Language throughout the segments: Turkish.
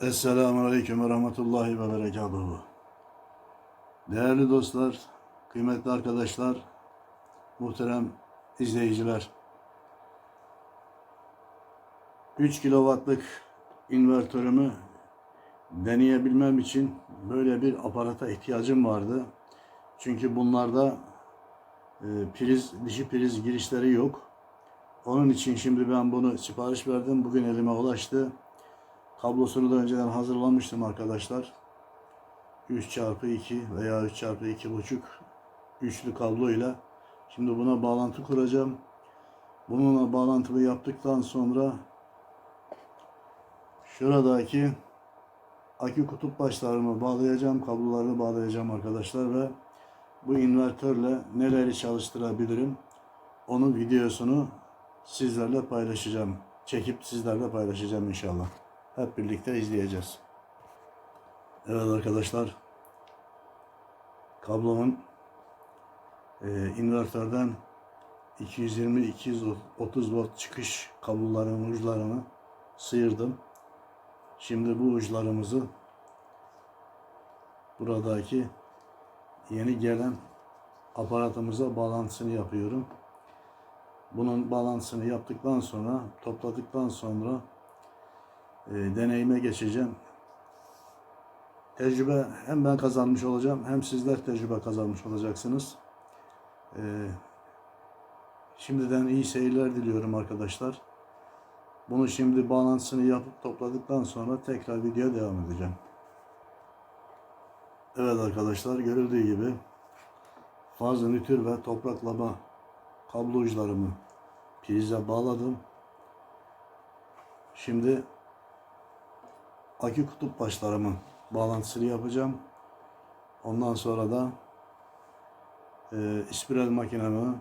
Esselamu Aleyküm ve Rahmetullahi ve Berekatuhu. Değerli dostlar, kıymetli arkadaşlar, muhterem izleyiciler. 3 kilowattlık invertörümü deneyebilmem için böyle bir aparata ihtiyacım vardı. Çünkü bunlarda e, priz, dişi priz girişleri yok. Onun için şimdi ben bunu sipariş verdim. Bugün elime ulaştı. Kablosunu da önceden hazırlamıştım arkadaşlar. 3 çarpı 2 veya 3 çarpı 2,5 üçlü kabloyla. Şimdi buna bağlantı kuracağım. Bununla bağlantımı yaptıktan sonra şuradaki akü kutup başlarını bağlayacağım, kablolarını bağlayacağım arkadaşlar ve bu invertörle neleri çalıştırabilirim onun videosunu sizlerle paylaşacağım. Çekip sizlerle paylaşacağım inşallah. Hep birlikte izleyeceğiz. Evet arkadaşlar. Kablomun e, invertörden 220-230 volt çıkış kabloların uçlarını sıyırdım. Şimdi bu uçlarımızı buradaki yeni gelen aparatımıza bağlantısını yapıyorum. Bunun bağlantısını yaptıktan sonra, topladıktan sonra e, deneyime geçeceğim. Tecrübe hem ben kazanmış olacağım hem sizler tecrübe kazanmış olacaksınız. E, şimdiden iyi seyirler diliyorum arkadaşlar. Bunu şimdi bağlantısını yapıp topladıktan sonra tekrar videoya devam edeceğim. Evet arkadaşlar görüldüğü gibi faz nitür ve topraklama kablo uçlarımı prize bağladım. Şimdi akü kutup başlarımın bağlantısını yapacağım. Ondan sonra da e, ispiral makinemi,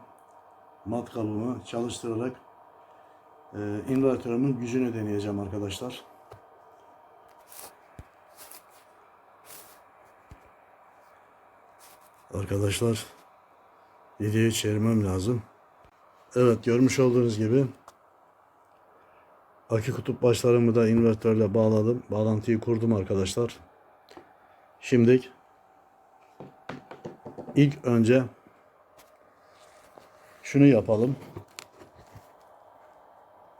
matkabımı çalıştırarak e, invertörümün gücünü deneyeceğim arkadaşlar. Arkadaşlar videoyu çevirmem lazım. Evet görmüş olduğunuz gibi akü kutup başlarımı da invertörle bağladım. Bağlantıyı kurdum arkadaşlar. Şimdi ilk önce şunu yapalım.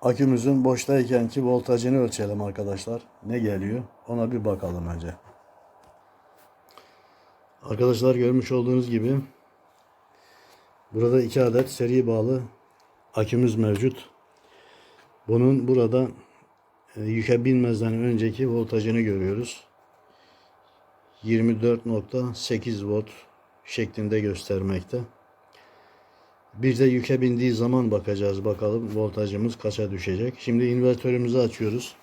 Akümüzün boştaykenki voltajını ölçelim arkadaşlar. Ne geliyor? Ona bir bakalım önce. Arkadaşlar görmüş olduğunuz gibi burada iki adet seri bağlı akümüz mevcut. Bunun burada e, yüke binmezden önceki voltajını görüyoruz. 24.8 volt şeklinde göstermekte. Bir de yüke bindiği zaman bakacağız bakalım voltajımız kaça düşecek. Şimdi invertörümüzü açıyoruz.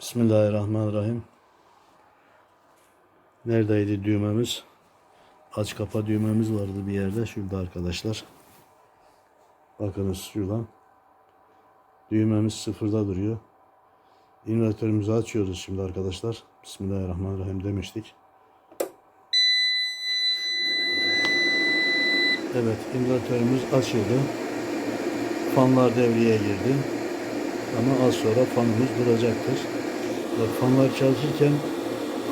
Bismillahirrahmanirrahim. Neredeydi düğmemiz? Aç kapa düğmemiz vardı bir yerde. Şurada arkadaşlar. Bakınız şuradan. Düğmemiz sıfırda duruyor. İnvertörümüzü açıyoruz şimdi arkadaşlar. Bismillahirrahmanirrahim demiştik. Evet invertörümüz açıldı. Fanlar devreye girdi. Ama az sonra fanımız duracaktır. Bak fanlar çalışırken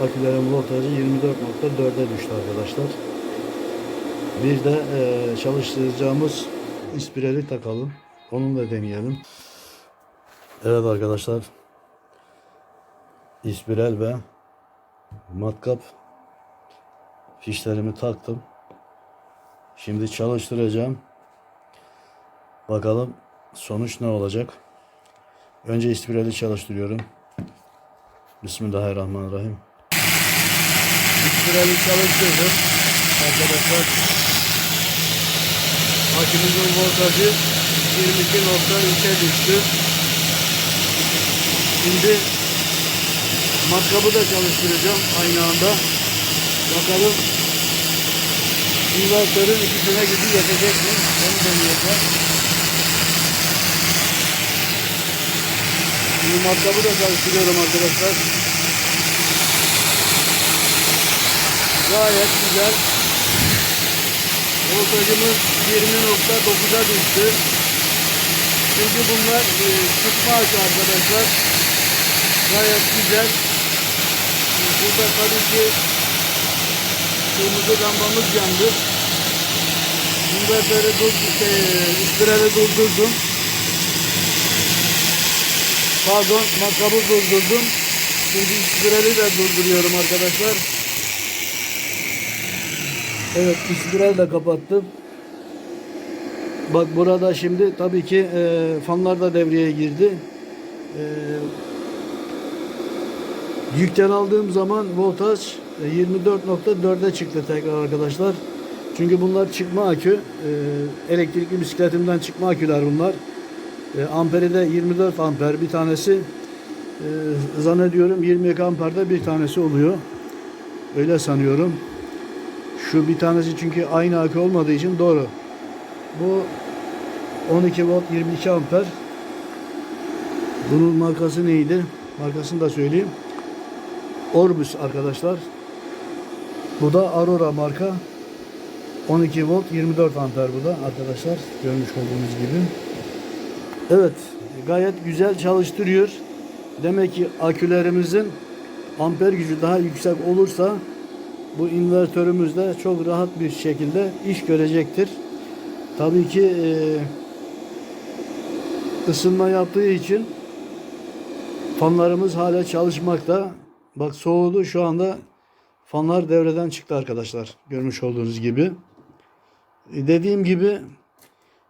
akülerin voltajı 24.4'e düştü arkadaşlar. Bir de e, çalıştıracağımız ispirali takalım. Onu da deneyelim. Evet arkadaşlar. İspiral ve matkap fişlerimi taktım. Şimdi çalıştıracağım. Bakalım sonuç ne olacak. Önce ispirali çalıştırıyorum. Bismillahirrahmanirrahim. İspirali çalıştırdım. Arkadaşlar akümüzün voltajı 22.3'e düştü. Şimdi matkabı da çalıştıracağım aynı anda. Bakalım invertörün ikisine gücü yetecek mi? Onu deneyeceğim. Şimdi matkabı da çalıştırıyorum arkadaşlar. Gayet güzel. Voltajımız 20.9'a düştü. Çünkü bunlar e, sıkma akü arkadaşlar. Gayet güzel. Burada tabii ki kırmızı lambamız yandı. Invertörü dur, şey, ispirali durdurdum. Pardon, matkabı durdurdum. Şimdi ispirali de durduruyorum arkadaşlar. Evet, ispirali de kapattım. Bak burada şimdi tabii ki e, fanlar da devreye girdi. E, yükten aldığım zaman voltaj e, 24.4'e çıktı tekrar arkadaşlar. Çünkü bunlar çıkma akü. E, elektrikli bisikletimden çıkma aküler bunlar. E, amperi de 24 amper bir tanesi. E, zannediyorum 22 amperde bir tanesi oluyor. Öyle sanıyorum. Şu bir tanesi çünkü aynı akü olmadığı için doğru. Bu 12 volt 22 amper. Bunun markası neydi? Markasını da söyleyeyim. Orbus arkadaşlar. Bu da Aurora marka. 12 volt 24 amper bu da arkadaşlar. Görmüş olduğunuz gibi. Evet gayet güzel çalıştırıyor. Demek ki akülerimizin amper gücü daha yüksek olursa bu invertörümüz de çok rahat bir şekilde iş görecektir. Tabii ki e, ısınma yaptığı için fanlarımız hala çalışmakta. Bak soğudu şu anda fanlar devreden çıktı arkadaşlar. Görmüş olduğunuz gibi. E, dediğim gibi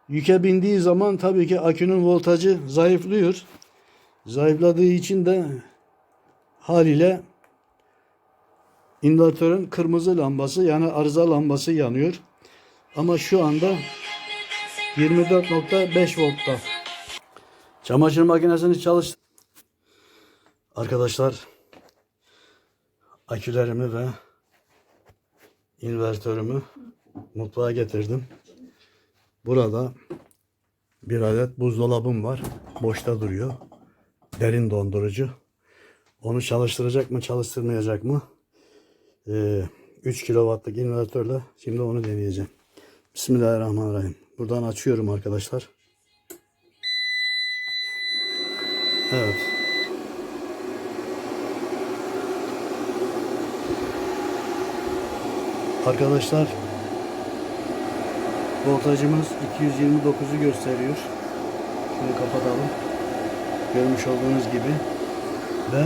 yüke bindiği zaman tabii ki akünün voltajı zayıflıyor. Zayıfladığı için de haliyle invertörün kırmızı lambası yani arıza lambası yanıyor. Ama şu anda 24.5 voltta. Çamaşır makinesini çalış. Arkadaşlar akülerimi ve invertörümü mutfağa getirdim. Burada bir adet buzdolabım var. Boşta duruyor. Derin dondurucu. Onu çalıştıracak mı çalıştırmayacak mı? Ee, 3 kW'lık invertörle şimdi onu deneyeceğim. Bismillahirrahmanirrahim. Buradan açıyorum arkadaşlar. Evet. Arkadaşlar voltajımız 229'u gösteriyor. Şunu kapatalım. Görmüş olduğunuz gibi ve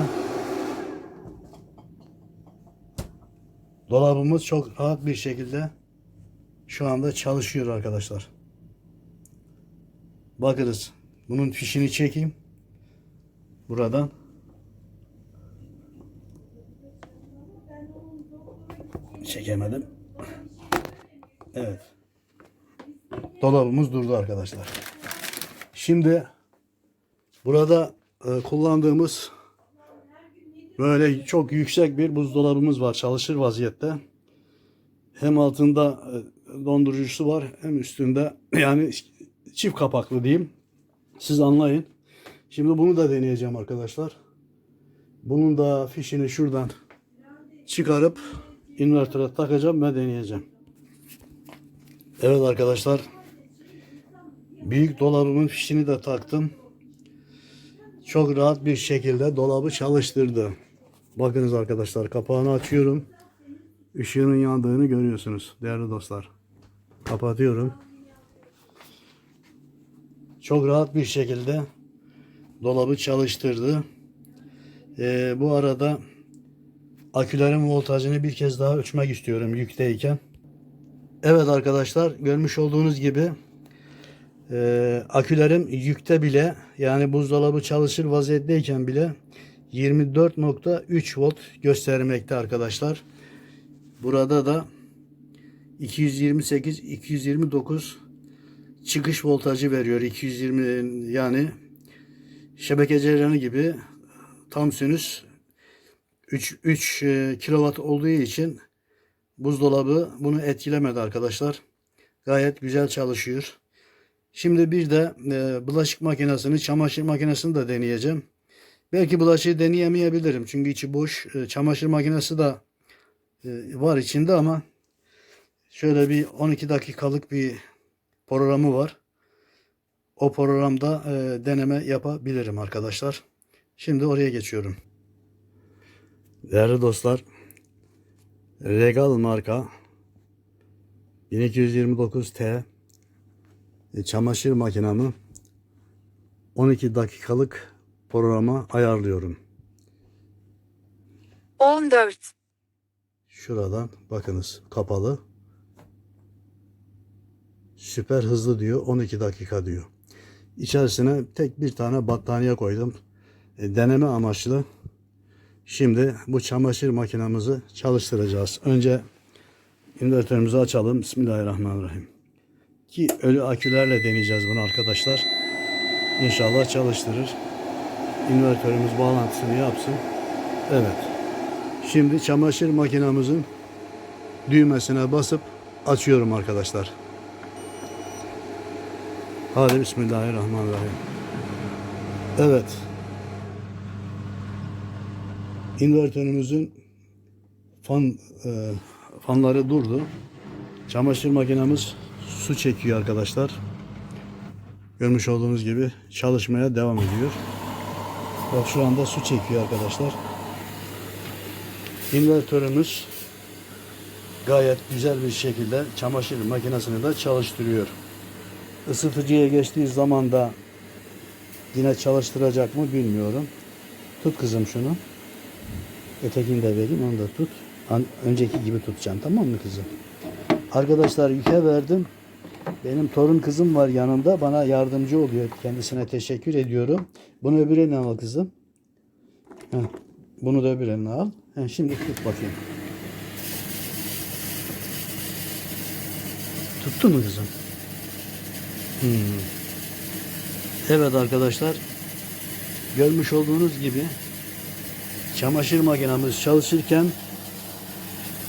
dolabımız çok rahat bir şekilde şu anda çalışıyor arkadaşlar. Bakınız. Bunun fişini çekeyim. Buradan. Çekemedim. Evet. Dolabımız durdu arkadaşlar. Şimdi burada e, kullandığımız böyle çok yüksek bir buzdolabımız var. Çalışır vaziyette. Hem altında e, dondurucusu var hem üstünde yani çift kapaklı diyeyim. Siz anlayın. Şimdi bunu da deneyeceğim arkadaşlar. Bunun da fişini şuradan çıkarıp invertöre takacağım ve deneyeceğim. Evet arkadaşlar. Büyük dolabımın fişini de taktım. Çok rahat bir şekilde dolabı çalıştırdı. Bakınız arkadaşlar kapağını açıyorum. Işığının yandığını görüyorsunuz değerli dostlar. Kapatıyorum. Çok rahat bir şekilde dolabı çalıştırdı. Ee, bu arada akülerin voltajını bir kez daha ölçmek istiyorum yükteyken. Evet arkadaşlar görmüş olduğunuz gibi e, akülerim yükte bile yani buzdolabı çalışır vaziyetteyken bile 24.3 volt göstermekte arkadaşlar. Burada da 228 229 çıkış voltajı veriyor. 220 yani şebeke cereyanı gibi tam sinüs 3 3 kW olduğu için buzdolabı bunu etkilemedi arkadaşlar. Gayet güzel çalışıyor. Şimdi bir de e, bulaşık makinesini, çamaşır makinesini de deneyeceğim. Belki bulaşığı deneyemeyebilirim. Çünkü içi boş. E, çamaşır makinesi de e, var içinde ama şöyle bir 12 dakikalık bir programı var. O programda e, deneme yapabilirim arkadaşlar. Şimdi oraya geçiyorum. Değerli dostlar, Regal marka 1229T e, çamaşır makinamı 12 dakikalık programa ayarlıyorum. 14, Şuradan bakınız kapalı. Süper hızlı diyor 12 dakika diyor. İçerisine tek bir tane battaniye koydum. E, deneme amaçlı. Şimdi bu çamaşır makinamızı çalıştıracağız. Önce invertörümüzü açalım. Bismillahirrahmanirrahim. Ki ölü akülerle deneyeceğiz bunu arkadaşlar. İnşallah çalıştırır. İnvertörümüz bağlantısını yapsın. Evet. Şimdi çamaşır makinamızın düğmesine basıp açıyorum arkadaşlar. Hadi Bismillahirrahmanirrahim. Evet. İnvertörümüzün fan e, fanları durdu. Çamaşır makinamız su çekiyor arkadaşlar. Görmüş olduğunuz gibi çalışmaya devam ediyor. Bak şu anda su çekiyor arkadaşlar. İnvertörümüz gayet güzel bir şekilde çamaşır makinesini de çalıştırıyor. Isıtıcıya geçtiği zaman da yine çalıştıracak mı bilmiyorum. Tut kızım şunu. Ötekini de vereyim onu da tut. Önceki gibi tutacağım tamam mı kızım? Arkadaşlar yüke verdim. Benim torun kızım var yanımda. Bana yardımcı oluyor. Kendisine teşekkür ediyorum. Bunu öbür eline al kızım. Heh. Bunu da öbür eline al. Heh, şimdi tut bakayım. Tuttu mu kızım? Hmm. Evet arkadaşlar. Görmüş olduğunuz gibi çamaşır makinamız çalışırken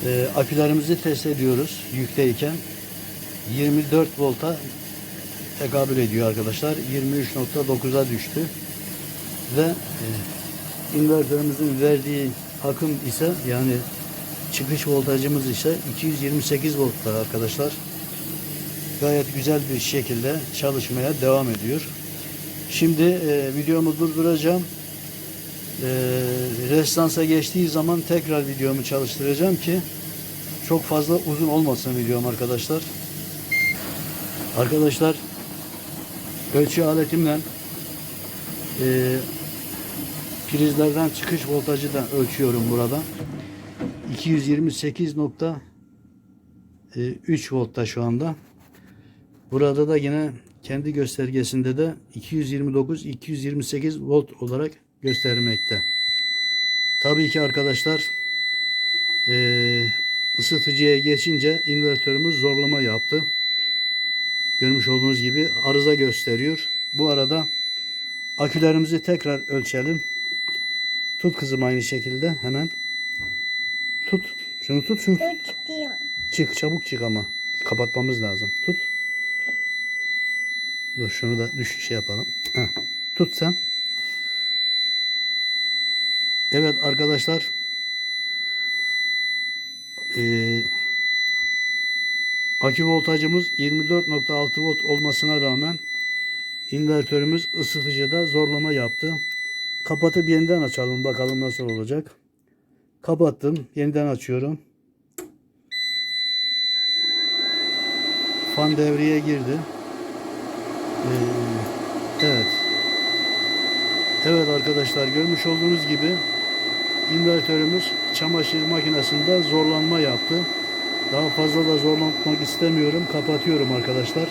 e, akülerimizi test ediyoruz yükteyken. 24 volta tekabül ediyor arkadaşlar. 23.9'a düştü. Ve e, invertörümüzün verdiği akım ise yani çıkış voltajımız ise 228 voltlar arkadaşlar. Gayet güzel bir şekilde çalışmaya devam ediyor. Şimdi e, videomu durduracağım e, restansa geçtiği zaman tekrar videomu çalıştıracağım ki çok fazla uzun olmasın videom arkadaşlar. Arkadaşlar ölçü aletimle e, prizlerden çıkış voltajı da ölçüyorum burada. 228.3 voltta şu anda. Burada da yine kendi göstergesinde de 229-228 volt olarak göstermekte. Tabii ki arkadaşlar eee, ısıtıcıya geçince invertörümüz zorlama yaptı. Görmüş olduğunuz gibi arıza gösteriyor. Bu arada akülerimizi tekrar ölçelim. Tut kızım aynı şekilde hemen. Tut. Şunu tut şunu. Çıkayım. Çık çabuk çık ama. Kapatmamız lazım. Tut. Dur şunu da düş şey yapalım. Heh. Tut sen. Evet arkadaşlar. Ee, akü voltajımız 24.6 volt olmasına rağmen invertörümüz ısıtıcıda zorlama yaptı. Kapatıp yeniden açalım bakalım nasıl olacak. Kapattım. Yeniden açıyorum. Fan devreye girdi. Ee, evet. Evet arkadaşlar görmüş olduğunuz gibi invertörümüz çamaşır makinesinde zorlanma yaptı. Daha fazla da zorlanmak istemiyorum. Kapatıyorum arkadaşlar.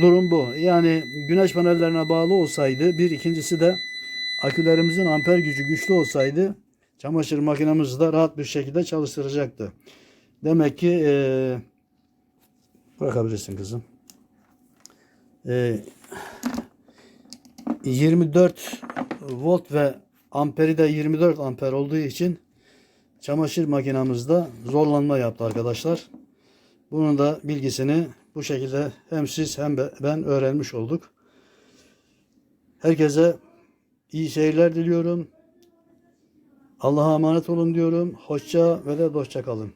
Durum bu. Yani güneş panellerine bağlı olsaydı bir ikincisi de akülerimizin amper gücü güçlü olsaydı çamaşır makinemizi de rahat bir şekilde çalıştıracaktı. Demek ki eee bırakabilirsin kızım. Eee 24 volt ve amperi de 24 amper olduğu için çamaşır makinamızda zorlanma yaptı arkadaşlar. Bunun da bilgisini bu şekilde hem siz hem be- ben öğrenmiş olduk. Herkese iyi seyirler diliyorum. Allah'a emanet olun diyorum. Hoşça ve de dostça kalın.